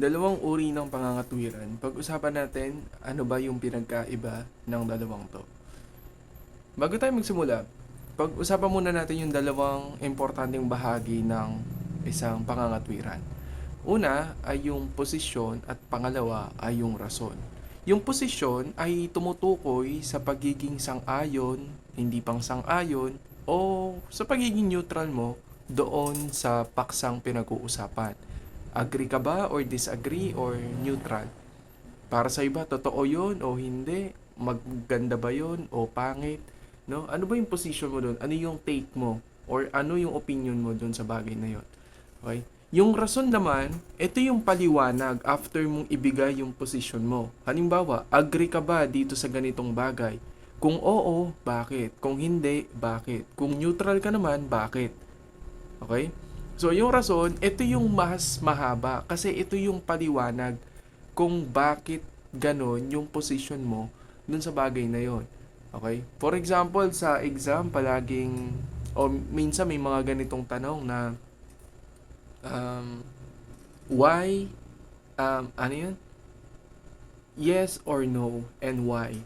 Dalawang uri ng pangangatwiran. Pag-usapan natin, ano ba yung pinagkaiba ng dalawang to. Bago tayo magsimula, pag-usapan muna natin yung dalawang importanteng bahagi ng isang pangangatwiran. Una ay yung posisyon at pangalawa ay yung rason. Yung posisyon ay tumutukoy sa pagiging sang-ayon, hindi pang sang-ayon, o sa pagiging neutral mo doon sa paksang pinag-uusapan. Agree ka ba or disagree or neutral? Para sa iba, totoo yun o hindi? Maganda ba yun o pangit? No? Ano ba yung position mo doon? Ano yung take mo? Or ano yung opinion mo doon sa bagay na yun? Okay? Yung rason naman, ito yung paliwanag after mong ibigay yung position mo. Halimbawa, agree ka ba dito sa ganitong bagay? Kung oo, bakit? Kung hindi, bakit? Kung neutral ka naman, bakit? Okay? So, yung rason, ito yung mas mahaba kasi ito yung paliwanag kung bakit ganon yung position mo dun sa bagay na yon. Okay? For example, sa exam, palaging, o minsan may mga ganitong tanong na, um, why, um, ano yun? Yes or no, and why?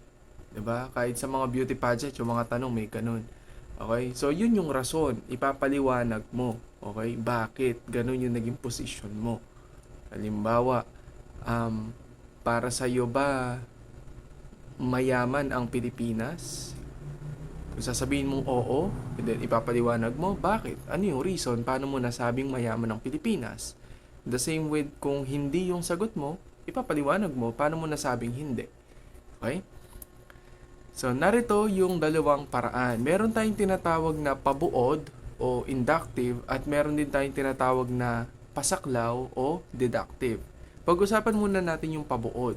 'Di ba? Kahit sa mga beauty pageant, yung mga tanong may ganun. Okay? So, yun yung rason. Ipapaliwanag mo. Okay? Bakit? Ganun yung naging position mo. Halimbawa, um, para sa iyo ba mayaman ang Pilipinas? Kung sasabihin mong oo, then ipapaliwanag mo, bakit? Ano yung reason? Paano mo nasabing mayaman ang Pilipinas? The same with kung hindi yung sagot mo, ipapaliwanag mo, paano mo nasabing hindi? Okay? So, narito yung dalawang paraan. Meron tayong tinatawag na pabuod o inductive at meron din tayong tinatawag na pasaklaw o deductive. Pag-usapan muna natin yung pabuod.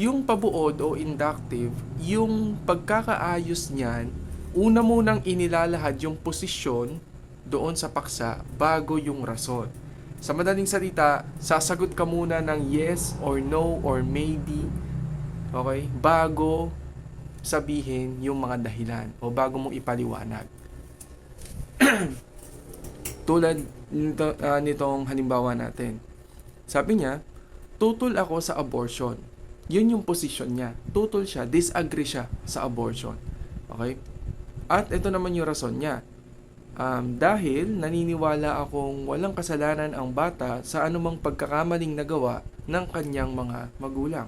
Yung pabuod o inductive, yung pagkakaayos niyan, una munang inilalahad yung posisyon doon sa paksa bago yung rason. Sa madaling salita, sasagot ka muna ng yes or no or maybe, okay, bago sabihin yung mga dahilan o bago mong ipaliwanag. Tulad nito, ah, nitong halimbawa natin. Sabi niya, tutol ako sa abortion. Yun yung position niya. Tutol siya, disagree siya sa abortion. Okay? At ito naman yung rason niya. Um, dahil naniniwala akong walang kasalanan ang bata sa anumang pagkakamaling nagawa ng kanyang mga magulang.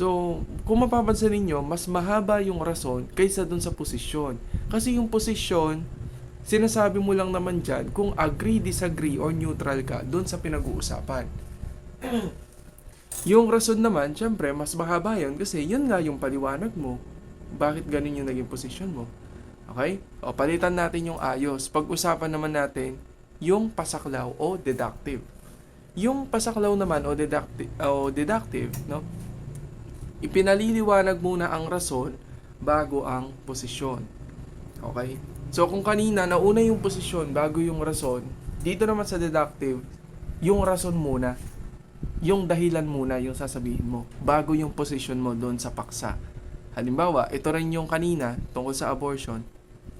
So, kung mapapansin ninyo, mas mahaba yung rason kaysa dun sa posisyon. Kasi yung posisyon, sinasabi mo lang naman dyan kung agree, disagree, or neutral ka dun sa pinag-uusapan. yung rason naman, syempre, mas mahaba yun kasi yun nga yung paliwanag mo. Bakit ganun yung naging posisyon mo? Okay? O, palitan natin yung ayos. Pag-usapan naman natin yung pasaklaw o deductive. Yung pasaklaw naman o deductive, o deductive no? Ipinaliliwanag muna ang rason bago ang posisyon. Okay? So kung kanina nauna yung posisyon bago yung rason, dito naman sa deductive, yung rason muna, yung dahilan muna yung sasabihin mo bago yung posisyon mo doon sa paksa. Halimbawa, ito rin yung kanina tungkol sa abortion.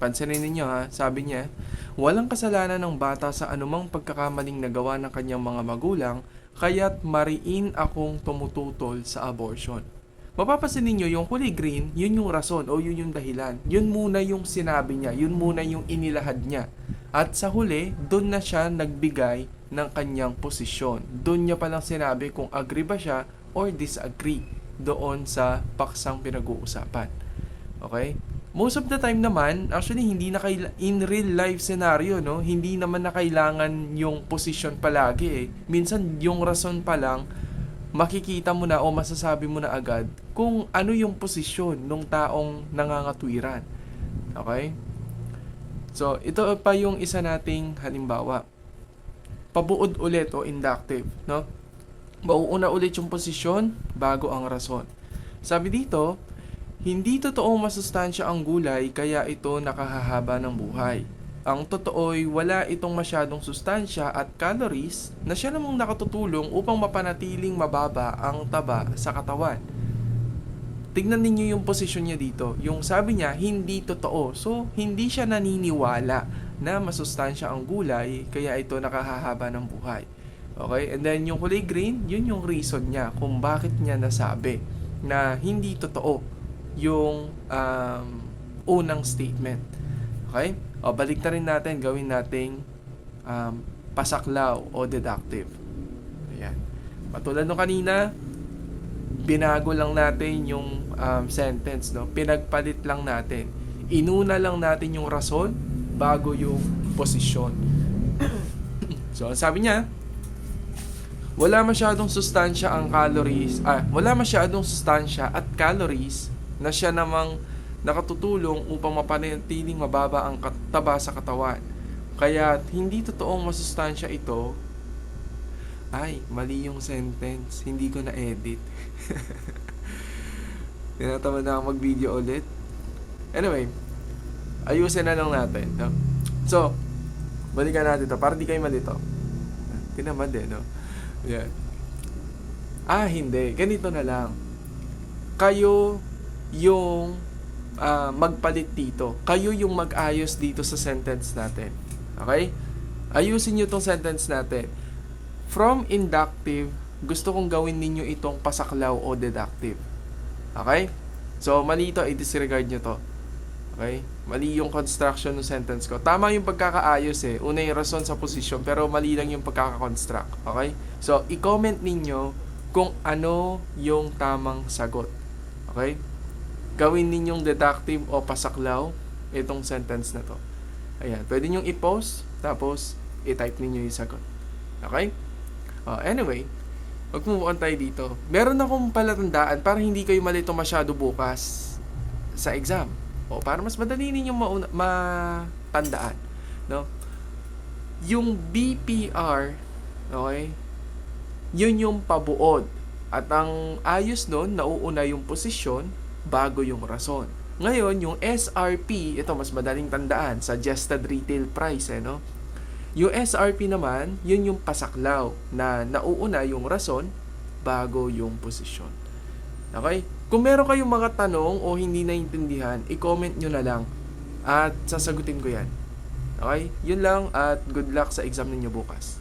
Pansinin ninyo ha, sabi niya, walang kasalanan ng bata sa anumang pagkakamaling nagawa ng kanyang mga magulang, kaya't mariin akong tumututol sa abortion. Mapapansin ninyo yung kulay green, yun yung rason o yun yung dahilan. Yun muna yung sinabi niya, yun muna yung inilahad niya. At sa huli, doon na siya nagbigay ng kanyang posisyon. Doon niya palang sinabi kung agree ba siya or disagree doon sa paksang pinag-uusapan. Okay? Most of the time naman, actually hindi na kaila- in real life scenario, no, hindi naman na kailangan yung position palagi eh. Minsan yung rason pa lang makikita mo na o masasabi mo na agad kung ano yung posisyon ng taong nangangatwiran. Okay? So, ito pa yung isa nating halimbawa. Pabuod ulit o inductive, no? Mauuna ulit yung posisyon bago ang rason. Sabi dito, hindi totoong masustansya ang gulay kaya ito nakahahaba ng buhay. Ang totoo'y wala itong masyadong sustansya at calories na siya namang nakatutulong upang mapanatiling mababa ang taba sa katawan. Tignan ninyo yung posisyon niya dito. Yung sabi niya, hindi totoo. So, hindi siya naniniwala na masustansya ang gulay kaya ito nakahahaba ng buhay. Okay? And then yung kulay green, yun yung reason niya kung bakit niya nasabi na hindi totoo yung um, unang statement. Okay? O, balik na rin natin, gawin nating um, pasaklaw o deductive. Ayan. Patulad nung kanina, binago lang natin yung um, sentence, no? Pinagpalit lang natin. Inuna lang natin yung rason bago yung posisyon. so, sabi niya, wala masyadong sustansya ang calories, ah, wala masyadong sustansya at calories na siya namang nakatutulong upang mapanatiling mababa ang taba sa katawan. Kaya hindi totoong masustansya ito. Ay, mali yung sentence. Hindi ko na-edit. Tinatama na ako mag-video ulit. Anyway, ayusin na lang natin. No? So, balikan natin to para di kayo malito. Tinamad eh, no? Yan. Ah, hindi. Ganito na lang. Kayo yung ah, magpalit dito. Kayo yung mag-ayos dito sa sentence natin. Okay? Ayusin nyo tong sentence natin. From inductive, gusto kong gawin ninyo itong pasaklaw o deductive. Okay? So, mali ito. I-disregard nyo to. Okay? Mali yung construction ng sentence ko. Tama yung pagkakaayos eh. Una yung rason sa position, pero mali lang yung pagkakakonstruct. Okay? So, i-comment ninyo kung ano yung tamang sagot. Okay? Gawin ninyong deductive o pasaklaw itong sentence na to. Ayan. Pwede nyong i-post, tapos i-type ninyo yung sagot. Okay? Uh, anyway, mag-move on tayo dito. Meron akong palatandaan para hindi kayo malito masyado bukas sa exam. O para mas madali ninyong mauna, matandaan. No? Yung BPR, okay, yun yung pabuod. At ang ayos nun, nauuna yung posisyon bago yung rason. Ngayon, yung SRP, ito mas madaling tandaan, suggested retail price, eh, no? Yung SRP naman, yun yung pasaklaw na nauuna yung rason bago yung posisyon. Okay? Kung meron kayong mga tanong o hindi naintindihan, i-comment nyo na lang at sasagutin ko yan. Okay? Yun lang at good luck sa exam ninyo bukas.